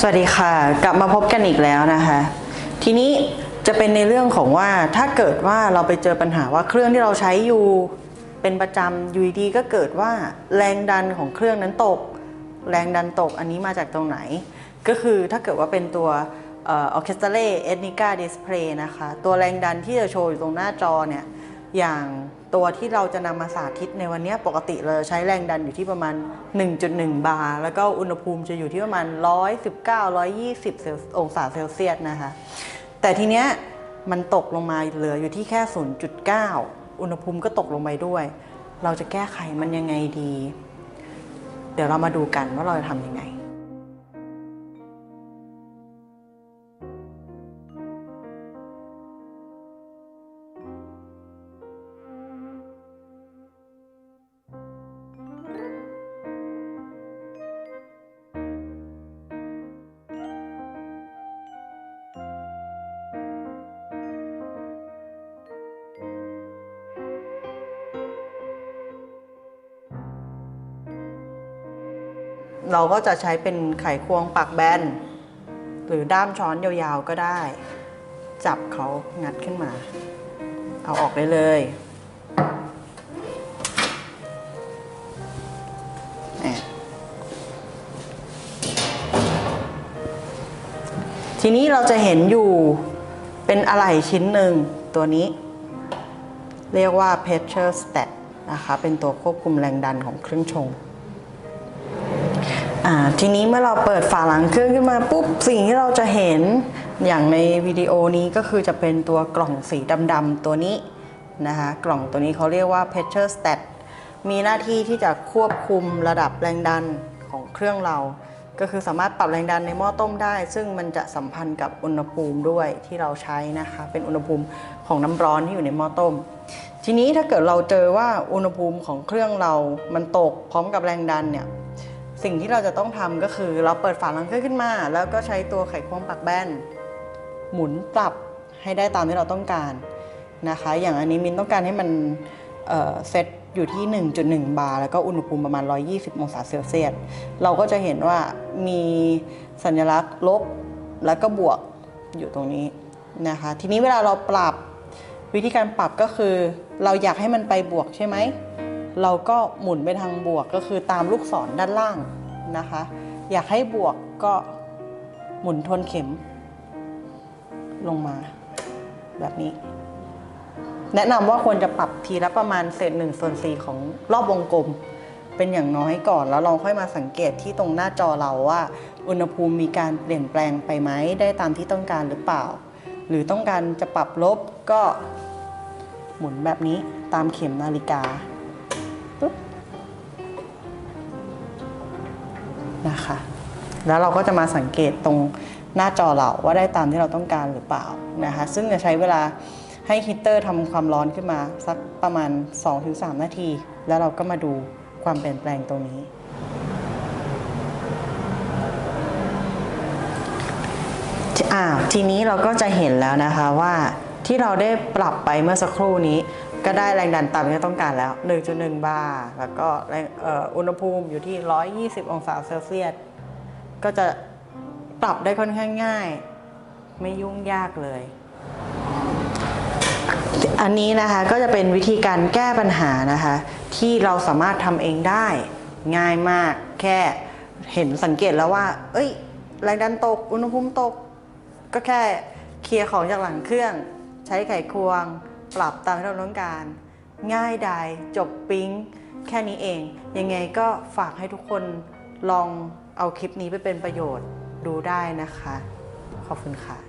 สวัสดีค่ะ กลับมาพบกันอีกแล้วนะคะ ทีนี้จะเป็นในเรื่องของว่าถ้าเกิดว่าเราไปเจอปัญหาว่าเครื่องที่เราใช้อยู่เป็นประจำอยู่ดีก็เกิดว่าแรงดันของเครื่องนั้นตก แรงดันตกอันนี้มาจากตรงไหน ก็คือถ้าเกิดว่าเป็นตัวออเคสตราเล่เอ n นิก้าดิสเพลย์นะคะ ตัวแรงดันที่จะโชว์อยู่ตรงหน้าจอเนี่ย อย่างตัวที่เราจะนำมาสาธิตในวันนี้ปกติเราใช้แรงดันอยู่ที่ประมาณ 1.1 บาร์ แล้วก็อุณหภูมิจะอยู่ที่ประมาณ 119 120 องศาเซลเซียสนะคะ แต่ทีเนี้ยมันตกลงมาเหลืออยู่ที่แค่ 0.9 อุณหภูมิก็ตกลงไปด้วย เราจะแก้ไขมันยังไงดี เดี๋ยวเรามาดูกันว่าเราจะทำยังไง เราก็จะใช้เป็นไขควงปากแบน หรือด้ามช้อนยาวๆก็ได้ จับเขางัดขึ้นมา เอาออกได้เลยเนี่ยทีนี้เราจะเห็นอยู่เป็นอะไหล่ชิ้นหนึ่งตัวนี้ เรียกว่า pressure stat นะคะ เป็นตัวควบคุมแรงดันของเครื่องชง ทีนี้เมื่อเราเปิดฝาหลังเครื่องขึ้นมาปุ๊บสิ่งที่เราจะเห็นอย่างในวิดีโอนี้ก็คือจะเป็นตัวกล่องสีดำๆตัวนี้นะคะกล่องตัวนี้เขาเรียกว่า pressure stat มีหน้าที่ที่จะควบคุมระดับแรงดันของเครื่องเรา ก็คือสามารถปรับแรงดันในหม้อต้มได้ ซึ่งมันจะสัมพันธ์กับอุณหภูมิด้วยที่เราใช้นะคะเป็นอุณหภูมิของน้ำร้อนที่อยู่ในหม้อต้ม ทีนี้ถ้าเกิดเราเจอว่าอุณหภูมิของเครื่องเรามันตกพร้อมกับแรงดันเนี่ย สิ่งที่เราจะต้องทำก็คือเราเปิดฝาลังเครื่องขึ้นมา แล้วก็ใช้ตัวไขควงปักแบนหมุนปรับให้ได้ตามที่เราต้องการนะคะ อย่างอันนี้มินต้องการให้มันเอ่อเซตอยู่ที่ 1.1 บาร์ แล้วก็อุณหภูมิประมาณ 120 องศาเซลเซียส เราก็จะเห็นว่ามีสัญลักษณ์ลบแล้วก็บวกอยู่ตรงนี้นะคะ ทีนี้เวลาเราปรับวิธีการปรับก็คือ เราอยากให้มันไปบวกใช่ไหม เราก็หมุนไปทางบวกก็คือตามลูกศรด้านล่างนะคะ อยากให้บวกก็หมุนทวนเข็ม ลงมาแบบนี้ แนะนำว่าควรจะปรับทีละประมาณเศษหนึ่งส่วนสี่ของรอบวงกลม เป็นอย่างน้อยก่อน แล้วเราค่อยมาสังเกตที่ตรงหน้าจอเราว่า อุณหภูมิมีการเปลี่ยนแปลงไปไหมได้ตามที่ต้องการหรือเปล่า หรือต้องการจะปรับลบก็หมุนแบบนี้ตามเข็มนาฬิกา ปุ๊บนะคะ แล้วเราก็จะมาสังเกตตรงหน้าจอเราว่าได้ตามที่เราต้องการหรือเปล่านะคะ ซึ่งจะใช้เวลาให้ฮีเตอร์ทำความร้อนขึ้นมาสักประมาณ 2-3 นาที แล้วเราก็มาดูความเปลี่ยนแปลงตรงนี้อ่าทีนี้เราก็จะเห็นแล้วนะคะว่าที่เราได้ปรับไปเมื่อสักครู่นี้ ก็ได้แรงดันตามที่ต้องการแล้ว 1.1 บาร์ แล้วก็อุณหภูมิอยู่ที่ 120 องศาเซลเซียส ก็จะปรับได้ค่อนข้างง่าย ไม่ยุ่งยากเลย อันนี้นะคะก็จะเป็นวิธีการแก้ปัญหานะคะ ที่เราสามารถทำเองได้ง่ายมาก แค่เห็นสังเกตแล้วว่า เอ้ย แรงดันตก อุณหภูมิตก ก็แค่เคลียร์ของจากหลังเครื่อง ใช้ไขควง ปรับตามที่เราต้องการ ง่ายดายจบปิ๊งแค่นี้เอง ยังไงก็ฝากให้ทุกคนลองเอาคลิปนี้ไปเป็นประโยชน์ดูได้นะคะ ขอบคุณค่ะ